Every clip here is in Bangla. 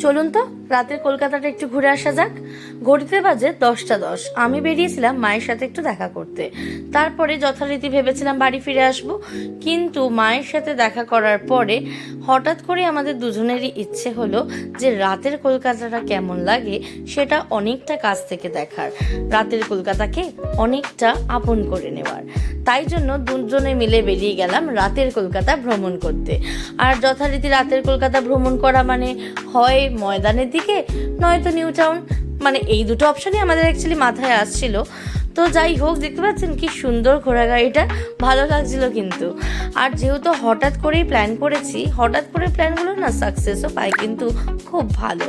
চলুন তো, রাতের কলকাতাটা একটু ঘুরে আসা যাক। ঘড়িতে বাজে দশটা দশ। আমি বেরিয়েছিলাম মায়ের সাথে একটু দেখা করতে। তারপরে যথারীতি ভেবেছিলাম বাড়ি ফিরে আসব, কিন্তু মায়ের সাথে দেখা করার পরে হঠাৎ করে আমাদের দুজনেরই ইচ্ছে হলো যে রাতের কলকাতাটা কেমন লাগে সেটা অনেকটা কাছ থেকে দেখার, রাতের কলকাতাকে অনেকটা আপন করে নেওয়ার। তাই জন্য দুজনে মিলে বেরিয়ে গেলাম রাতের কলকাতা ভ্রমণ করতে। আর যথারীতি রাতের কলকাতা ভ্রমণ করা মানে হয় ময়দানের দিকে নয়তো নিউ টাউন। মানে এই দুটো অপশনই আমাদের অ্যাকচুয়ালি মাথায় আসছিল। তো যাই হোক, দেখতে পাচ্ছেন কি সুন্দর ঘোড়া গাড়িটা। ভালো লাগছিল কিন্তু। আর যেহেতু হঠাৎ করেই প্ল্যান করেছি, হঠাৎ করে প্ল্যানগুলো না সাকসেসও পায় কিন্তু খুব ভালো।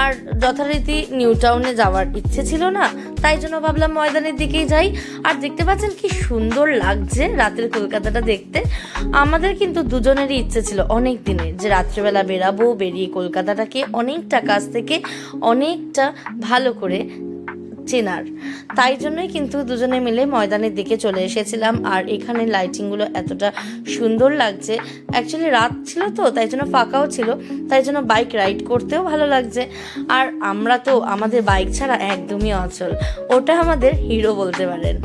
আর যথারীতি নিউ টাউনে যাওয়ার ইচ্ছে ছিল না, তাই জন্য ভাবলাম ময়দানের দিকেই যাই। আর দেখতে পাচ্ছেন কি সুন্দর লাগছে রাতের কলকাতাটা দেখতে। আমাদের কিন্তু দুজনেরই ইচ্ছে ছিল অনেক দিনের, যে রাত্রেবেলা বেরাবো, বেরিয়ে কলকাতাটাকে অনেকটা কাছ থেকে অনেকটা ভালো করে চেনার। তাই জন্যই কিন্তু দুজনে মিলে ময়দানের দিকে চলে এসেছিলাম, আর এখানে লাইটিংগুলো এতটা সুন্দর লাগছে। অ্যাকচুয়ালি রাত ছিল তো, তাই জন্য ফাঁকাও ছিল, তাই জন্য বাইক রাইড করতেও ভালো লাগছে। আর আমরা তো, আমাদের বাইক ছাড়া একদমই অচল, ওটা আমাদের হিরো বলতে পারেন।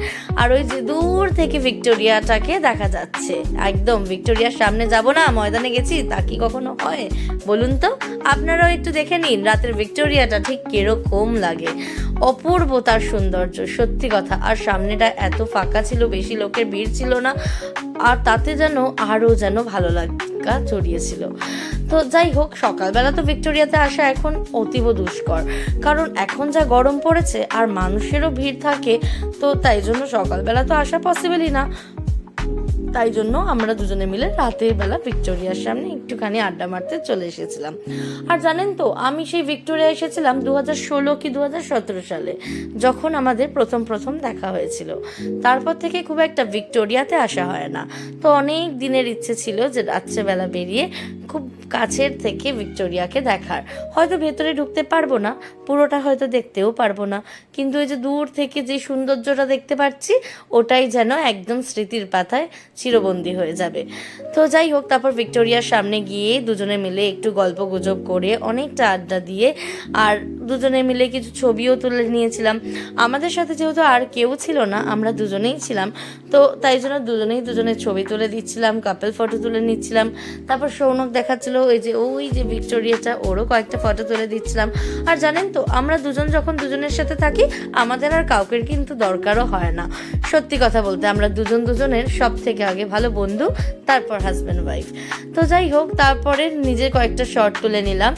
আর ওই যে দূর থেকে ভিক্টোরিয়াটাকে দেখা যাচ্ছে। একদম, ভিক্টোরিয়ার সামনে যাব না, ময়দানে গেছি, তা কি কখনো হয়? বলুন তো, আপনারাও একটু দেখে নিন, রাতের ভিক্টোরিয়াটা ঠিক কীরকম লাগে। অপূর্ব তার সৌন্দর্য। সত্যি কথা, আর সামনেটা এত ফাঁকা ছিল, বেশি লোকের ভিড় ছিল না, আর তাতে যেন আরও যেন ভালো লাগা জড়িয়েছিল। তো যাই হোক, সকালবেলা তো ভিক্টোরিয়াতে আসা এখন অতীব দুষ্কর। কারণ এখন যা গরম পড়েছে, আর মানুষেরও ভিড় থাকে, তো তাই জন্য সকালবেলা তো আসা পসিবলই না। তাই জন্য আমরা দুজনে মিলে রাতের বেলা ভিক্টোরিয়ার সামনে একটুখানি আড্ডা মারতে চলে এসেছিলাম। আর জানেন তো, আমি সেই ভিক্টোরিয়া এসেছিলাম দু হাজার ষোলো কি দু হাজার সতেরো সালে, যখন আমাদের প্রথম প্রথম দেখা হয়েছিল। তারপর থেকে খুব একটা ভিক্টোরিয়াতে আসা হয় না। তো অনেক দিনের ইচ্ছে ছিল যে রাত্রেবেলা বেরিয়ে খুব কাছের থেকে ভিক্টোরিয়াকে দেখার। হয়তো ভেতরে ঢুকতে পারব না, পুরোটা হয়তো দেখতেও পারব না। কিন্তু ওই যে দূর থেকে যে সৌন্দর্যটা দেখতে পাচ্ছি, ওটাই যেন একদম স্মৃতির পাতায় চিরবন্দি হয়ে যাবে। তো যাই হোক, তারপর ভিক্টোরিয়ার সামনে গিয়ে দুজনে মিলে একটু গল্প গুজব করে অনেকটা আড্ডা দিয়ে আর দুজনে মিলে কিছু ছবিও তুলে নিয়েছিলাম। আমাদের সাথে যেহেতু আর কেউ ছিল না, আমরা দুজনেই ছিলাম। তো তাই জন্য দুজনেই দুজনের ছবি তুলে দিচ্ছিলাম কাপেল ফটো তুলে নিচ্ছিলাম। তারপর সৌনক দেখাচ্ছিল, ওই যে ওই যে ভিক্টোরিয়াটা, ওরও কয়েকটা ফটো তুলে দিচ্ছিলাম। আর জানেন তো, আমরা দুজন যখন দুজনের সাথে থাকি, আমাদের আর কাউকে কিন্তু দরকারও হয় না। সত্যি কথা বলতে, আমরা দুজন দুজনের সব থেকে আগে ভালো বন্ধু, তারপর হাজব্যান্ড ওয়াইফ তো যাই হোক, তারপরে নিজে কয়েকটা শর্ট তুলে নিলাম,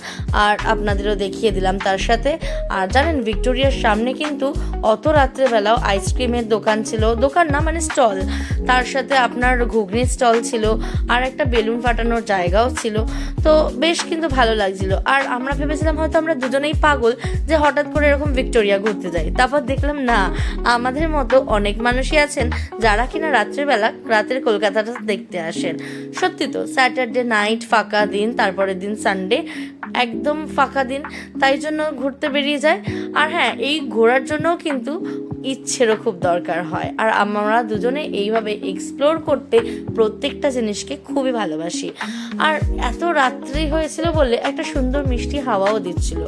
আর আপনাদেরও দেখিয়ে দিলাম, তার সাথে আর জানেন, ভিক্টোরিয়ার সামনে কিন্তু অত রাত্রেবেলাও আইসক্রিমের দোকান ছিল। দোকান না মানে স্টল। তার সাথে আপনার ঘুগনির স্টল ছিল, আর একটা বেলুন ফাটানোর জায়গাও ছিল। তো বেশ কিন্তু ভালো লাগছিল। আর আমরা ভেবেছিলাম হয়তো আমরা দুজনেই পাগল যে হঠাৎ করে এরকম ভিক্টোরিয়া ঘুরতে যাই। তারপর দেখলাম, না, আমাদের মতো অনেক মানুষই আছেন যারা কিনা রাত্রেবেলা রাতের কলকাতাটা দেখতে আসেন। সত্যি তো, স্যাটারডে নাইট ফাঁকা দিন, তারপরের দিন সানডে, একদম ফাঁকা দিন। তাই জন্য ঘুরতে বেরিয়ে যায়। আর হ্যাঁ এই ঘোরার জন্যও কিন্তু ইচ্ছেরও খুব দরকার হয়। আর আমরা দুজনে এইভাবে এক্সপ্লোর করতে প্রত্যেকটা জিনিসকে খুবই ভালোবাসি। আর এত রাত্রি হয়েছিল বলে একটা সুন্দর মিষ্টি হাওয়াও দিচ্ছিল।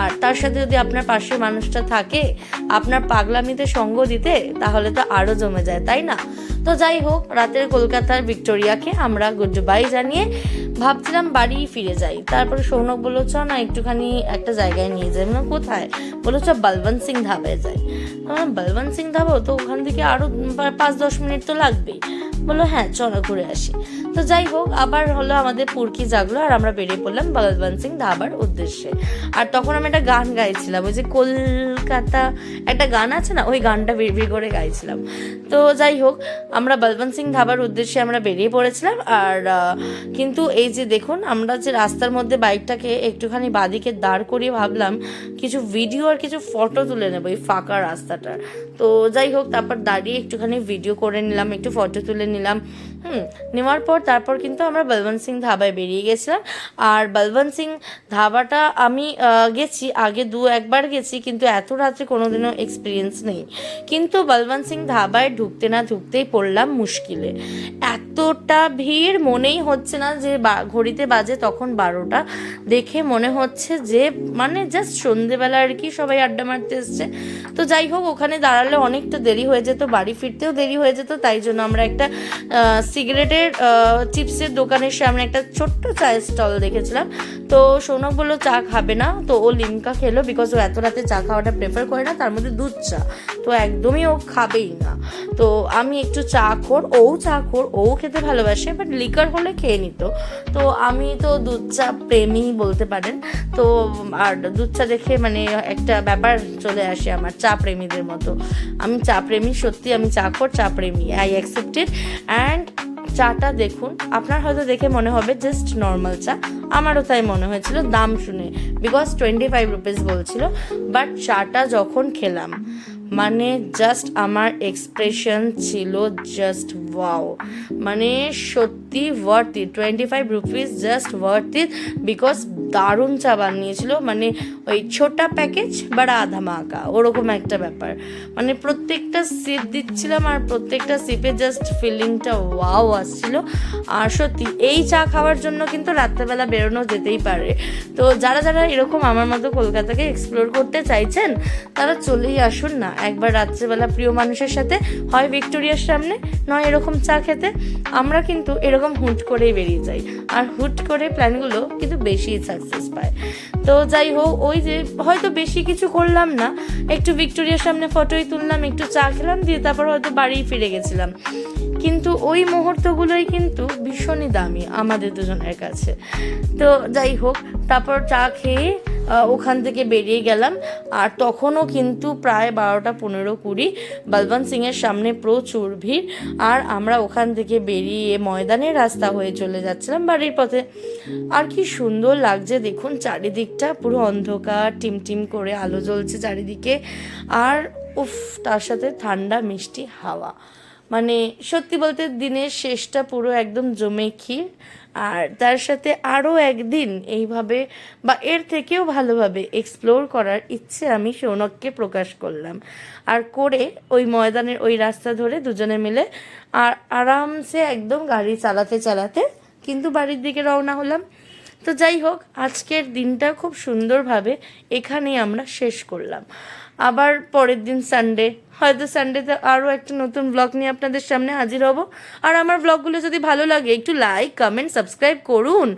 আর তার সাথে যদি আপনার পাশে মানুষটা থাকে, আপনার পাগলামিতে সঙ্গ দিতে, তাহলে তো আরও জমে যায়, তাই না? তো যাই হোক, রাতের কলকাতার ভিক্টোরিয়াকে আমরা গুড বাই জানিয়ে ভাবছিলাম বাড়ি ফিরে যাই। তারপরে সৌনক বলল, চ না, একটুখানি একটা জায়গায় নিয়ে যাই। না কোথায়? বলল, চ বলবন্ত সিং ধাবায় যাই। আমার বলবন্ত সিং ধাবা? তো ওখান থেকে আরও পাঁচ দশ মিনিট তো লাগবেই। বলল হ্যাঁ চলো ঘুরে আসি। তো যাই হোক, আবার হলো আমাদের পুরকি জাগলো, আর আমরা বেরিয়ে পড়লাম বলবন্ত সিং ধাবার উদ্দেশ্যে। আর তখন আমি একটা গান গাইছিলাম, ওই যে কলকাতা, একটা গান আছে না, ওই গানটা বিড়বিড় করে গাইছিলাম। তো যাই হোক, আমরা বলবন্ত সিং ধাবার উদ্দেশ্যে আমরা বেরিয়ে পড়েছিলাম, আর কিন্তু এই যে দেখুন, আমরা যে রাস্তার মধ্যে বাইকটাকে একটুখানি বাদিকে দাঁড় করিয়ে ভাবলাম, কিছু ভিডিও আর কিছু ফটো তুলে নেব এই ফাঁকা রাস্তাটার। তো যাই হোক, তারপর দাঁড়িয়ে একটুখানি ভিডিও করে নিলাম, একটু ফটো তুলে নিলাম। হুম, নেওয়ার পর তারপর কিন্তু আমরা বলবন্ত সিং ধাবায় বেরিয়ে গেছিলাম। আর বলবন্ত সিং ধাবাটা আমি গেছি, আগে দু একবার গেছি, কিন্তু এত রাত্রে কোনোদিনও এক্সপিরিয়েন্স নেই। কিন্তু বলবন্ত সিং ধাবায় ঢুকতে না ঢুকতেই পড়লাম মুশকিলে। এতটা ভিড় মনেই হচ্ছে না যে ঘড়িতে বাজে তখন বারোটা। দেখে মনে হচ্ছে যে মানে জাস্ট সন্ধেবেলা আর কি সবাই আড্ডা মারতে এসছে। তো যাই হোক, ওখানে দাঁড়ালে অনেকটা দেরি হয়ে যেত, বাড়ি ফিরতেও দেরি হয়ে যেত, তাই জন্য আমরা একটা সিগারেটের চিপসের দোকানের সামনে একটা ছোট্ট চায়ের স্টল দেখেছিলাম। তো সৌনক বলল, চা খাবে না। তো ও লিমকা খেলো বিকজ ও এত রাতে চা খাওয়াটা প্রেফার করে না, তার মধ্যে দুধ চা। তো একদমই ও খাবেই না। তো আমি একটু চা খোর, ও চা খোর, ও খেতে ভালোবাসে বাট লিকার হলে খেয়ে নিত। তো আমি তো দুধ চা প্রেমী বলতে পারেন। তো, আর দুধ চা দেখে মানে একটা ব্যাপার চলে আসে আমার চা প্রেমীদের মতো। আমি চা প্রেমী, সত্যি আমি চা খোর চা প্রেমী আই অ্যাকসেপ্টেড অ্যান্ড চাটা দেখুন, আপনার হয়তো দেখে মনে হবে জাস্ট নর্মাল চা। আমারও তাই মনে হয়েছিল, দাম শুনে। বিকজ টোয়েন্টি ফাইভ রুপিস বলছিল বাট চাটা যখন খেলাম মানে জাস্ট আমার এক্সপ্রেশন ছিল জাস্ট ওয়াও মানে সত্যি worth it twenty five rupees just worth it because দারুণ চা বানিয়েছিল। মানে ওই ছোটা প্যাকেজ বাট আধা মাকা ওরকম একটা ব্যাপার। মানে প্রত্যেকটা সিপ দিচ্ছিলাম আর প্রত্যেকটা সিপে জাস্ট ফিলিংটা ওয়াও আসছিল। আর সত্যি, এই চা খাওয়ার জন্য কিন্তু রাত্রেবেলা বেরোনো যেতেই পারে। তো যারা যারা এরকম আমার মতো কলকাতাকে এক্সপ্লোর করতে চাইছেন, তারা চলেই আসুন না। একবার রাত্রেবেলা প্রিয় মানুষের সাথে হয় ভিক্টোরিয়ার সামনে, নয় এরকম চা খেতে, আমরা কিন্তু এরকম হুট করেই বেরিয়ে যাই। আর হুট করে প্ল্যানগুলো কিন্তু বেশি সাকসেস পায়। তো যাই হোক, ওই যে হয়তো বেশি কিছু করলাম না, একটু ভিক্টোরিয়ার সামনে ফটোই তুললাম, একটু চা খেলাম, দিয়ে তারপর হয়তো বাড়ি ফিরে গেছিলাম। কিন্তু ওই মুহূর্তগুলোই কিন্তু ভীষণই দামি আমাদের দুজনের কাছে। তো যাই হোক, তারপর চা খেয়ে ওখান থেকে বেরিয়ে গেলাম। আর তখনও কিন্তু প্রায় বারোটা পনেরো কুড়ি বলবন্ত সিংয়ের সামনে প্রচুর ভিড়। আর আমরা ওখান থেকে বেরিয়ে ময়দানের রাস্তা হয়ে চলে যাচ্ছিলাম বাড়ির পথে। আর কি সুন্দর লাগছে দেখুন, চারিদিকটা পুরো অন্ধকার, টিমটিম করে আলো জ্বলছে চারিদিকে। আর উফ, তার সাথে ঠান্ডা মিষ্টি হাওয়া। মানে সত্যি বলতে দিনের শেষটা পুরো একদম জমে ক্ষীর। আর তার সাথে আরও একদিন এইভাবে বা এর থেকেও ভালোভাবে এক্সপ্লোর করার ইচ্ছে আমি সৌনককে প্রকাশ করলাম। আর করে ওই ময়দানের ওই রাস্তা ধরে দুজনে মিলে আর আরামসে একদম গাড়ি চালাতে চালাতে কিন্তু বাড়ির দিকে রওনা হলাম। তো যাই হোক, আজকের দিনটা খুব সুন্দরভাবে এখানেই আমরা শেষ করলাম। আবার পরের দিন সানডে হয়তো সানডেতে আরও একটা নতুন ব্লগ নিয়ে আপনাদের সামনে হাজির হব। আর আমার ব্লগগুলো যদি ভালো লাগে, একটু লাইক কমেন্ট সাবস্ক্রাইব করুন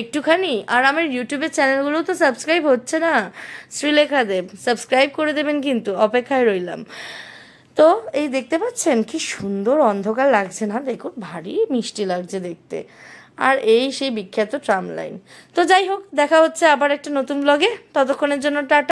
একটুখানি। আর আমার ইউটিউবের চ্যানেলগুলো তো সাবস্ক্রাইব হচ্ছে না। শ্রীলেখা দেব সাবস্ক্রাইব করে দেবেন কিন্তু, অপেক্ষায় রইলাম। তো এই দেখতে পাচ্ছেন কি সুন্দর অন্ধকার লাগছে না? দেখুন, ভারী মিষ্টি লাগছে দেখতে। আর এই সেই বিখ্যাত ট্রাম লাইন তো যাই হোক, দেখা হচ্ছে আবার একটা নতুন ব্লগে ততক্ষণের জন্য টাটা।